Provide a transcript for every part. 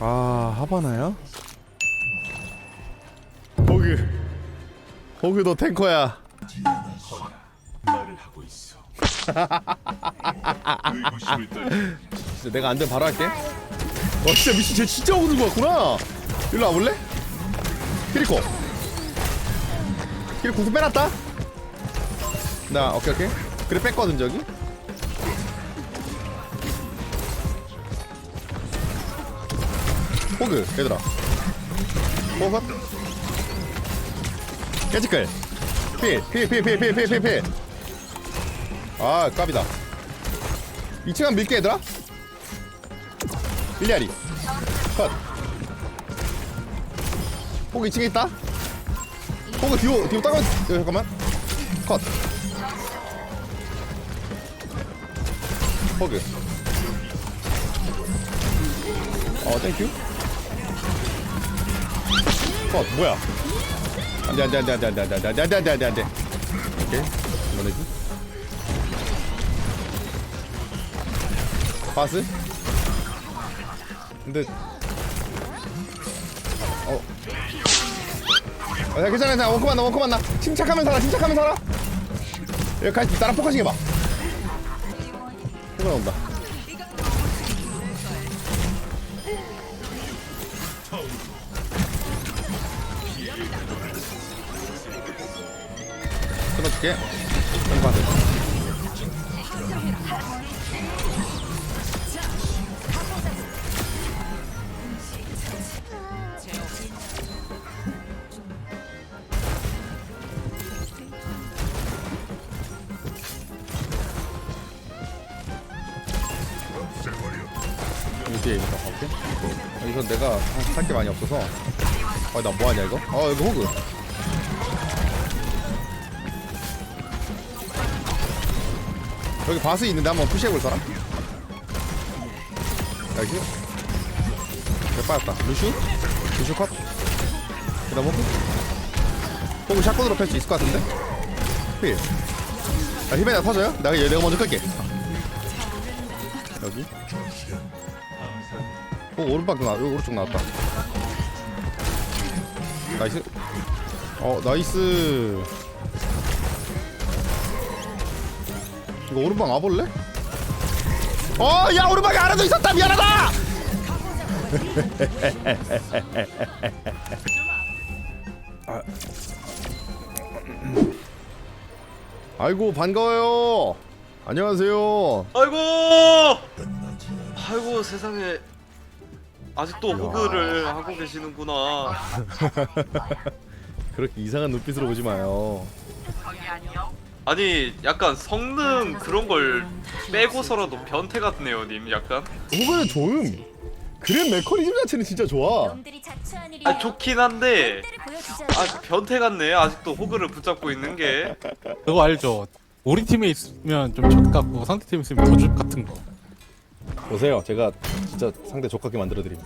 아 하바나야? 호그 호그 너 탱커야 말을 하고 있어. 의구심을 떨. 진짜 내가 안 되면 바로 할게 와 진짜 미친 쟤 진짜 오는 거 같구나 일로 와볼래? 키리코 키리코 구슬 빼놨다 나 오케이 오케이 그래 뺐거든 저기 호그 얘들아. 호그? 깨지글. 피피피피피피피피아 까비다. 2층 한 밀게 얘들아. 일리아리. 컷. 호그 2층에 있다. 호그 뒤로 뒤로 따가 어, 잠깐만. 컷. 호그. 어 땡큐 컷 뭐야 안돼 안돼 안돼 안돼 안돼 안돼 안돼 안돼 안돼 안돼 안돼 오케이 이번에지 파스 근데 어. 어, 야, 괜찮아, 괜찮아. 원크만 나, 원크만 나. 침착하면 살아, 침착하면 살아. 여기 같이 나랑 포커싱 해봐. 포커 나온다. 끊어줄게. 오케이. 여기서 내가 살게 많이 없어서. 아, 나 뭐하냐, 이거? 어, 이거 호그. 여기 바스 있는데 한번 푸시해볼 사람? 여기. 몇 빠졌다. 루슈? 루슈 컷. 그 다음 호그. 호그 샷건으로 펼 수 있을 것 같은데? 필. 아, 히메나 터져요? 얘 내가 먼저 끌게. 여기. 오 오른쪽 나 오른쪽 나왔다. 나이스. 어 나이스. 이거 오른방 와볼래? 어야 오른방에 하나도 있었다 미안하다. 아. 아이고 반가워요. 안녕하세요. 아이고! 아이고 세상에 아직도 호그를 하고 계시는구나. 그렇게 이상한 눈빛으로 보지 마요. 아니 약간 성능 그런 걸 빼고서라도 변태 같네요, 님. 약간. 호그는 조음. 그램 메커니즘 자체는 진짜 좋아. 놈들이 자초한 일이 아 좋긴 한데. 아 변태 같네. 아직도 호그를 붙잡고 있는 게. 그거 알죠? 우리 팀에 있으면 좀 젖 같고 상대 팀에 있으면 더젖 같은 거. 보세요, 제가 진짜 상대 족하게 만들어드림.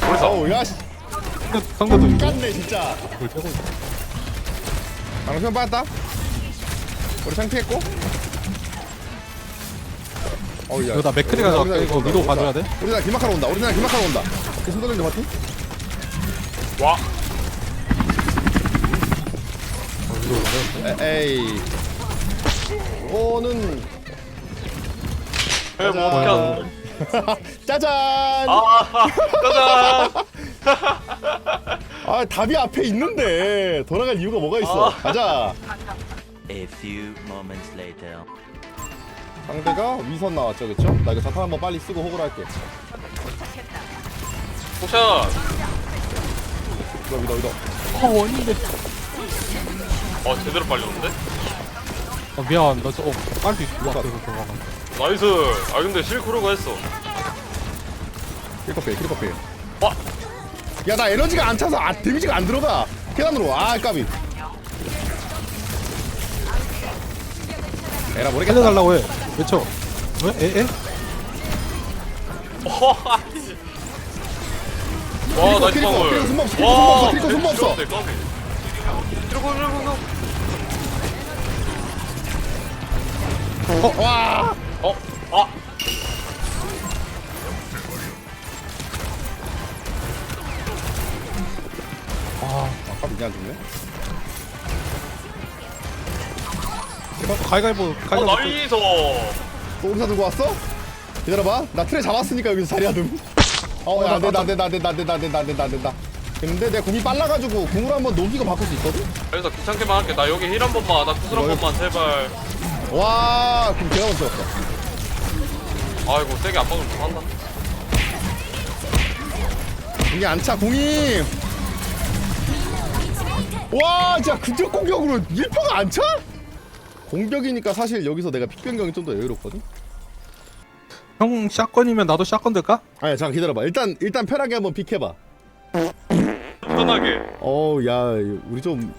그래서 어우 야, 씨, 상대, 상대도 이거 깠네 진짜. 그걸 빼고 있어. 방금 빠졌다. 우리 상피했고. 어우 야. 이거 나 맥크리가 우리 나갈게. 이거 위도 봐줘야 돼? 우리 나 기막하러 온다. 우리 나 기막하러 온다. 오케이, 손 돌리는 파티. 와. 에, 에이. 오는 하는 짜잔. 아 짜잔. 아 답이 앞에 있는데 돌아갈 이유가 뭐가 있어? 아. 가자. A few moments later. 상대가 위선 나왔죠, 그쵸? 나 이거 자탄 한번 빨리 쓰고 호구를 할게. 포션. 믿어, 믿어, 믿어. 어 원인데. 어 제대로 빨렸는데? 어 미안. 나 저거 빨리 있어. 그래서 들어가. 나이스. 아 근데 실크로가 했어. 킬커필, 킬커필. 와. 야, 나 에너지가 안 차서 아, 데미지가 안 들어가. 계단으로. 아, 까비. 에라 모르겠다. 살려달라고 해. 외쳐. 왜? 에? 에? 와 나이스 트리코, 방울. 트리코 손목 없어, 트리코 손목 없어, 트리코 손목 없어. 트리코 트리코 트 어, 와! 어, 아! 아, 아까 이게 안 좋네. 제발 가위가위보, 어, 가위가위보. 나이스! 또 오리사 들고 왔어? 기다려봐. 나 틀에 잡았으니까 여기서 자리야 둠. 어, 어 야, 안 된다, 안 된다, 안 된다, 안 된다, 안 된다, 안 된다, 안 된다. 근데 내 공이 빨라가지고 공으로 한번 녹이고 바꿀 수 있거든? 여기서 귀찮게만 할게. 나 여기 힐 한 번만, 나 구슬 한 어, 번만, 제발. 와, 그럼 걔가 먼저 왔어. 아이고 세게 안 박으면 못한다 공이 안 차, 공이! 와, 진짜 근접 공격으로 1퍼가 안 차? 공격이니까 사실 여기서 내가 픽 변경이 좀 더 여유롭거든? 형 샷건이면 나도 샷건 들까? 아니, 잠깐 기다려봐. 일단, 일단 편하게 한번 픽해봐. 편하게 어우, 야, 우리 좀.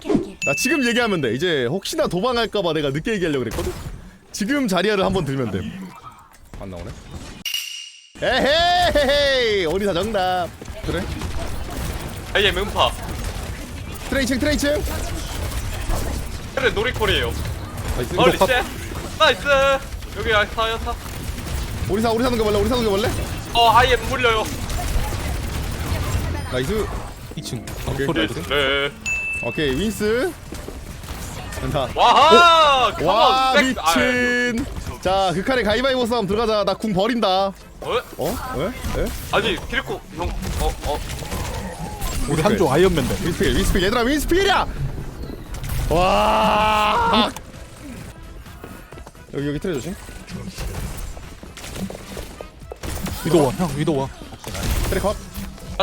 나 지금 얘기하면 돼. 이제 혹시나 도망할까봐 내가 늦게 얘기하려고 그랬거든? 지금 자리야를 한번 들면 돼. 안 나오네. 에헤이! 어디사 정답. 그래? 아예 음파 트레이칭, 트레이칭. 그래 놀이콜이에요 나이스. 멀리 컷. 쎄 나이스 여기 야타 야타 오리사, 오리사 넘겨볼래? 오리사 넘겨볼래? 어 아예 물려요 나이스. 2층 오케이. 소리 나이스 그래 오케이, 윈스. 된다. 와하 컴온, 와, 백- 아, 미친. 자, 극한의 가위바위보 싸움 들어가자. 나 궁 버린다. 어? 어? 에? 에? 아니 키리코 형 어 어 우리 한조 아이언맨 돼 윈스필, 윈스필. 얘들아, 윈스필이야! 와! 여기, 여기 트레 조심. 위도원 형 위도원 트레 컷.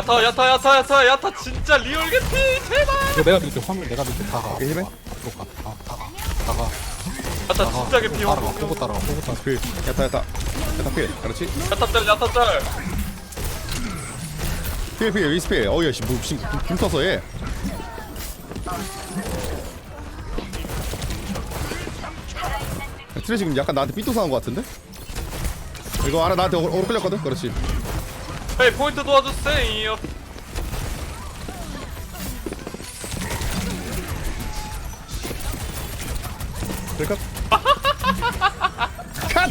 야타 야타 야타 야타 야타 진짜 리얼 게티 제발 이거 내가 밀게 화면 내가 밀게 다가 오케이, 힐맨. 들어가 아, 다가 다가 야타 다가 진짜 게티 따라가 형 보고 따라가 보고 따라가 필. 야타, 야타. 야타 필. 그렇지. 야타 짤 야타 짤 필, 필, 윈스필. 어우, 야, 씨, 뭐, 씨, 김 터서 얘. 트레 지금 약간 나한테 삐뚤 상한 것 같은데? 이거 알아 나한테 오오 끌렸거든? 그렇지 헤이 포인트 도와주세요 컷! 컷!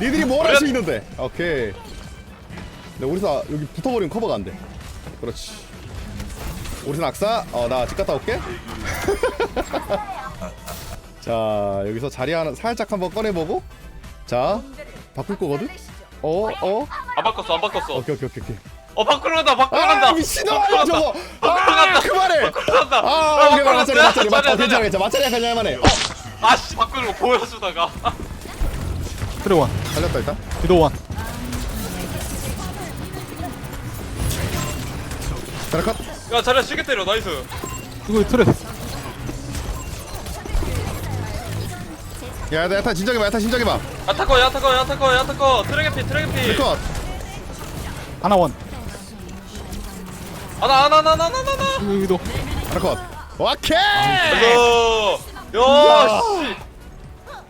니들이 뭘 할 수 있는데? 오케이. 근데 오리사 여기 붙어버리면 커버가 안 돼. 그렇지. 오리사 낙사. 어, 나 집 갔다 올게. 자, 여기서 자리 하나 살짝 한번 꺼내보고. 자, 바꿀 거거든? 어, 어? 안 바꿨어 안 바꿨어 오케이, 오케이, 오케이, 오케이. 어 밖으로 간다 밖으로 간다 아, 미친놈아, 저거! 밖으로 아, 간다 그만해! 밖으로 간다 아, 오케이, 밖으로 맞자리. 맞자리, 맞자리. 어, 괜찮아. 괜찮아. 맞자리 약간 할만해. 어, 아씨 밖으로 보여주다가 트레원 달렸다, 일단. 위도원 자리 컷. 야 자리야 시계 때려 나이스 이거 트레 야, 야, 야타 진정해봐, 야타 진정해봐. 야타커 야타커 야타커 야타커 트랙에피 트랙에피 컷. 하나 원 아나 아나 아나 아나 아나 이거 위도 하나 컷. 오케이! 이거 야씨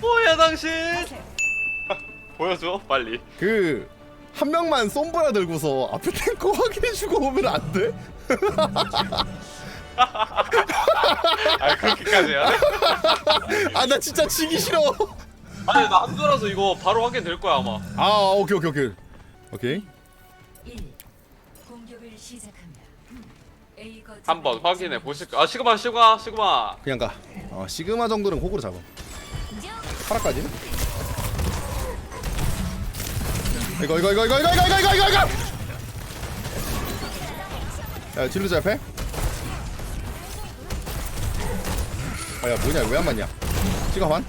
뭐야 당신 보여줘 빨리 그, 한 명만 솜브라 들고서 앞에 탱커 확인해주고 오면 안 돼? 아 그렇게까지 해야 돼? 아, 나 진짜 지기 싫어. 아니 나 한조라서 이거 바로 확인될 거야 아마 아, 오케이, 오케이, 오케이. 오케이. 1. 공격을 시작합니다. A 거점을 한번 확인해 보실까 아 시그마 시그마 시그마 그냥 가. 어, 시그마 정도는 고구로 잡아. 파라까지? 이거, 이거, 이거, 이거, 이거, 이거, 이거, 이거, 이거! 야, 진루자 옆에? 아, 야, 뭐냐, 왜 안 맞냐? 찍어, 반. 야,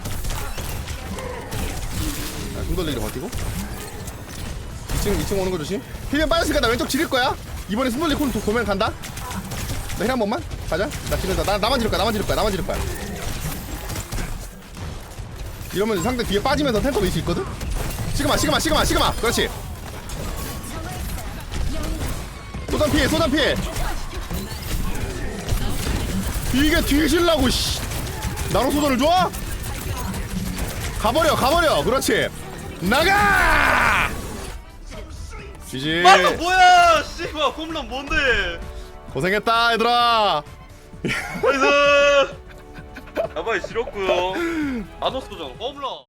숨 돌리기로 버티고. 2층, 2층 오는 거 조심. 힐면 빠졌으니까 나 왼쪽 지를 거야. 이번에 숨 돌리고 도- 도면 간다. 나 힐 한 번만. 가자. 나 지른다. 나, 나만 지를 거야, 나만 지를 거야, 나만 지를 거야. 이러면 상대 뒤에 빠지면서 템포 밀수 있거든? 시그마, 시그마, 시그마, 시그마. 그렇지. 소단 피해, 소단 피해. 이게 뒤질라고, 씨. 나로 소단을 줘? 가버려, 가버려. 그렇지. 나가! 지지. 맞아 뭐야 씨발 홈런 뭔데 고생했다, 얘들아. 나이스 야바이 지렸고요 안웠어잖아 홈런